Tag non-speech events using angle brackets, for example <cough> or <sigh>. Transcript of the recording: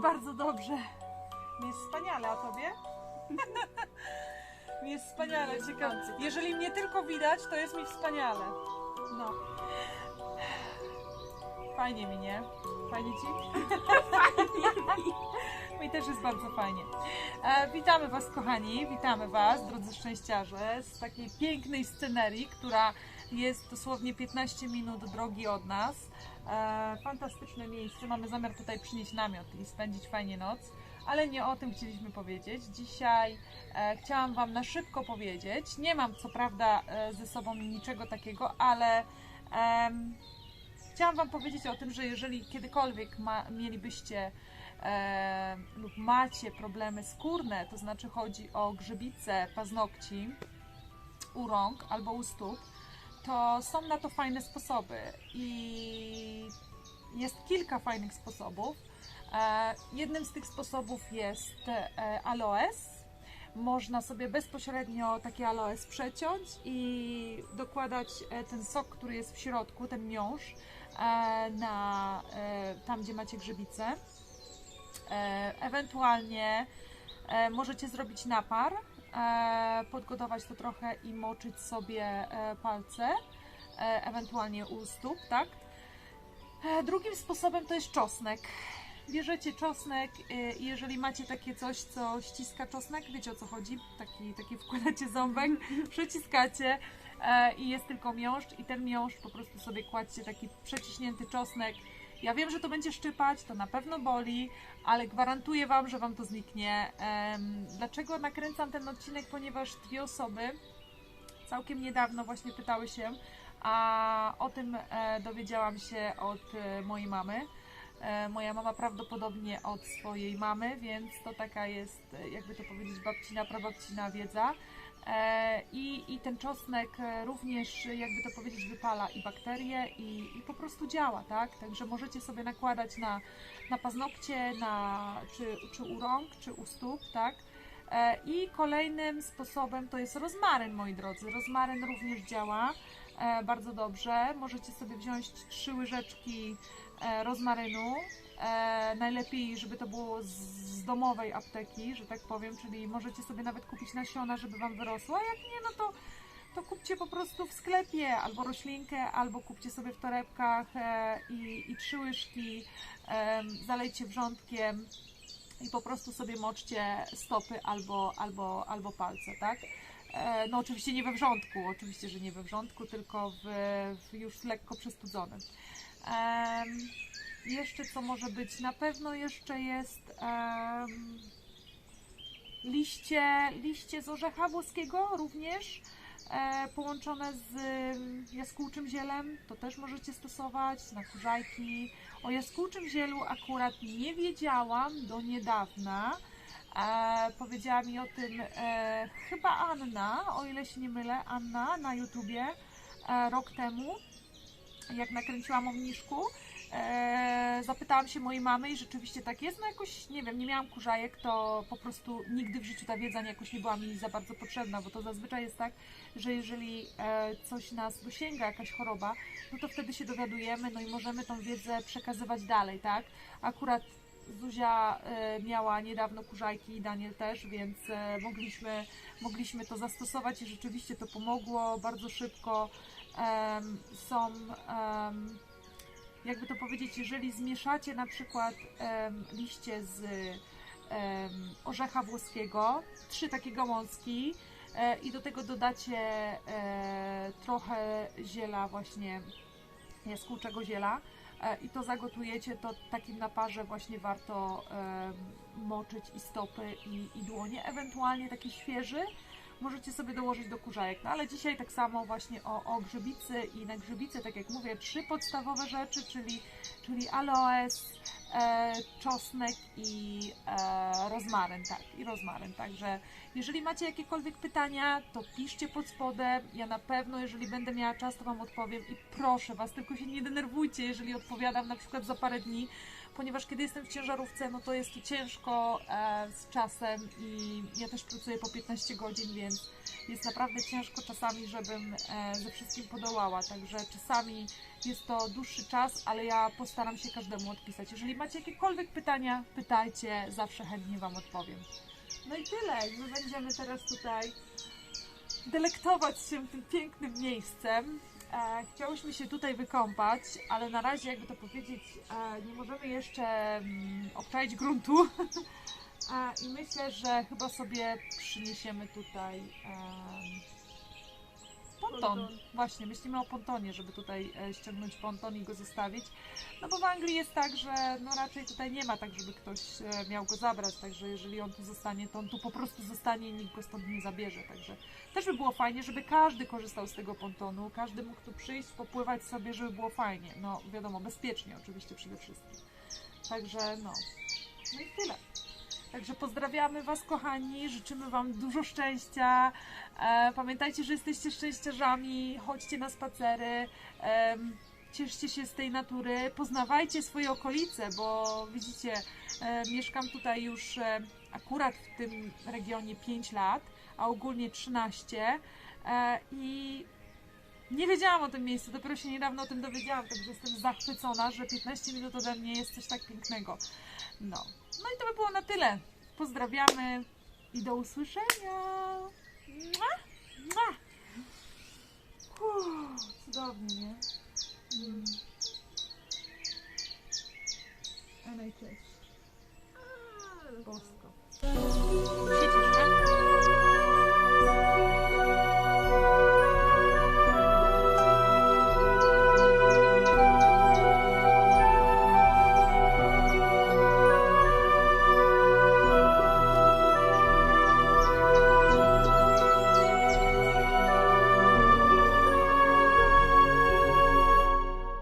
bardzo dobrze. Mi jest wspaniale, a tobie? <laughs> mi jest wspaniale, ciekawe. Jeżeli mnie tylko widać, to jest mi wspaniale. No. Fajnie mi, nie? Fajnie ci? <laughs> Mi też jest bardzo fajnie. E, witamy Was, kochani, witamy Was, drodzy szczęściarze, z takiej pięknej scenerii, która jest dosłownie 15 minut drogi od nas. E, fantastyczne miejsce. Mamy zamiar tutaj przynieść namiot i spędzić fajnie noc, ale nie o tym chcieliśmy powiedzieć. Dzisiaj e, chciałam Wam na szybko powiedzieć. Nie mam co prawda e, ze sobą niczego takiego, ale. Chciałam Wam powiedzieć o tym, że jeżeli kiedykolwiek ma, mielibyście e, lub macie problemy skórne, to znaczy chodzi o grzybice paznokci u rąk albo u stóp, to są na to fajne sposoby i jest kilka fajnych sposobów. E, jednym z tych sposobów jest e, aloes. Można sobie bezpośrednio taki aloes przeciąć i dokładać e, ten sok, który jest w środku, ten miąższ, na tam, gdzie macie grzybice. Ewentualnie możecie zrobić napar, podgotować to trochę i moczyć sobie e, palce, e, ewentualnie u stóp, tak? E, Drugim sposobem to jest czosnek. Bierzecie czosnek e, i jeżeli macie takie coś, co ściska czosnek, wiecie o co chodzi, taki, taki wkładacie ząbek, <laughs> przyciskacie e, i jest tylko miąższ i ten miąższ po prostu sobie kładźcie taki przeciśnięty czosnek. Ja wiem, że to będzie szczypać, to na pewno boli, ale gwarantuję Wam, że Wam to zniknie. Dlaczego nakręcam ten odcinek? Ponieważ dwie osoby całkiem niedawno właśnie pytały się, a o tym e, dowiedziałam się od e, mojej mamy. E, Moja mama prawdopodobnie od swojej mamy, więc to taka jest, jakby to powiedzieć, babcina, prababcina wiedza. E, I, I ten czosnek e, również, jakby to powiedzieć, wypala i bakterie i, i po prostu działa, tak? Także możecie sobie nakładać na, na paznokcie, na, czy, czy u rąk, czy u stóp, tak? E, I kolejnym sposobem to jest rozmaryn, moi drodzy. Rozmaryn również działa bardzo dobrze. Możecie sobie wziąć trzy łyżeczki rozmarynu. E, najlepiej, żeby to było z, z domowej apteki, że tak powiem, czyli możecie sobie nawet kupić nasiona, żeby Wam wyrosło, a jak nie, no to, to kupcie po prostu w sklepie albo roślinkę, albo kupcie sobie w torebkach e, i, i trzy łyżki, e, zalejcie wrzątkiem i po prostu sobie moczcie stopy albo, albo, albo palce, tak? E, No oczywiście nie we wrzątku, oczywiście, że nie we wrzątku, tylko w, w już lekko przestudzonym. Em, jeszcze co może być? Na pewno jeszcze jest em, liście, liście z orzecha włoskiego również e, połączone z jaskółczym zielem. To też możecie stosować na kurzajki. O jaskółczym zielu akurat nie wiedziałam do niedawna. E, powiedziała mi o tym e, chyba Anna, o ile się nie mylę, Anna na YouTubie e, rok temu, jak nakręciłam o mniszku. E, zapytałam się mojej mamy i rzeczywiście tak jest. No jakoś, nie wiem, nie miałam kurzajek, to po prostu nigdy w życiu ta wiedza nie- jakoś nie była mi za bardzo potrzebna, bo to zazwyczaj jest tak, że jeżeli e, coś nas dosięga, jakaś choroba, no to wtedy się dowiadujemy, no i możemy tą wiedzę przekazywać dalej, tak? Akurat Zuzia e, miała niedawno kurzajki i Daniel też, więc e, mogliśmy, mogliśmy to zastosować i rzeczywiście to pomogło bardzo szybko. Są, jakby to powiedzieć, jeżeli zmieszacie na przykład liście z orzecha włoskiego, trzy takie gałązki e, i do tego dodacie e, trochę ziela właśnie jaskółczego ziela e, i to zagotujecie, to takim naparze właśnie warto moczyć i stopy i, i dłonie, ewentualnie taki świeży możecie sobie dołożyć do kurzajek. No ale dzisiaj tak samo właśnie o, o grzybicy i na grzybicy, tak jak mówię, trzy podstawowe rzeczy, czyli, czyli aloes, e, czosnek i e, rozmaryn, tak, i rozmaryn. Także jeżeli macie jakiekolwiek pytania, to piszcie pod spodem. Ja na pewno, jeżeli będę miała czas, to Wam odpowiem i proszę Was, tylko się nie denerwujcie, jeżeli odpowiadam na przykład za parę dni, ponieważ kiedy jestem w ciężarówce, no to jest ciężko e, z czasem i ja też pracuję po 15 godzin, więc jest naprawdę ciężko czasami, żebym e, ze wszystkim podołała. Także czasami jest to dłuższy czas, ale ja postaram się każdemu odpisać. Jeżeli macie jakiekolwiek pytania, pytajcie, zawsze chętnie Wam odpowiem. No i tyle. My będziemy teraz tutaj delektować się tym pięknym miejscem. E, chciałyśmy się tutaj wykąpać, ale na razie, jakby to powiedzieć, e, nie możemy jeszcze mm, obczaić gruntu. <laughs> e, I myślę, że chyba sobie przyniesiemy tutaj em, ponton. Właśnie, myślimy o pontonie, żeby tutaj e, ściągnąć ponton i go zostawić. No bo w Anglii jest tak, że no raczej tutaj nie ma tak, żeby ktoś e, miał go zabrać, także jeżeli on tu zostanie, to on tu po prostu zostanie i nikt go stąd nie zabierze. Także też by było fajnie, żeby każdy korzystał z tego pontonu, każdy mógł tu przyjść, popływać sobie, żeby było fajnie. No wiadomo, bezpiecznie oczywiście przede wszystkim. Także no, no i tyle. Także pozdrawiamy Was, kochani, życzymy Wam dużo szczęścia. E, pamiętajcie, że jesteście szczęściarzami, chodźcie na spacery, cieszcie się z tej natury, poznawajcie swoje okolice, bo widzicie, e, mieszkam tutaj już e, akurat w tym regionie 5 lat, a ogólnie 13 e, i nie wiedziałam o tym miejscu, dopiero się niedawno o tym dowiedziałam, także jestem zachwycona, że 15 minut ode mnie jest coś tak pięknego. No, no i to by było na tyle. Pozdrawiamy i do usłyszenia. Mua, mua. Uff, cudownie, nie? Mm. A najczęściej. Bosko.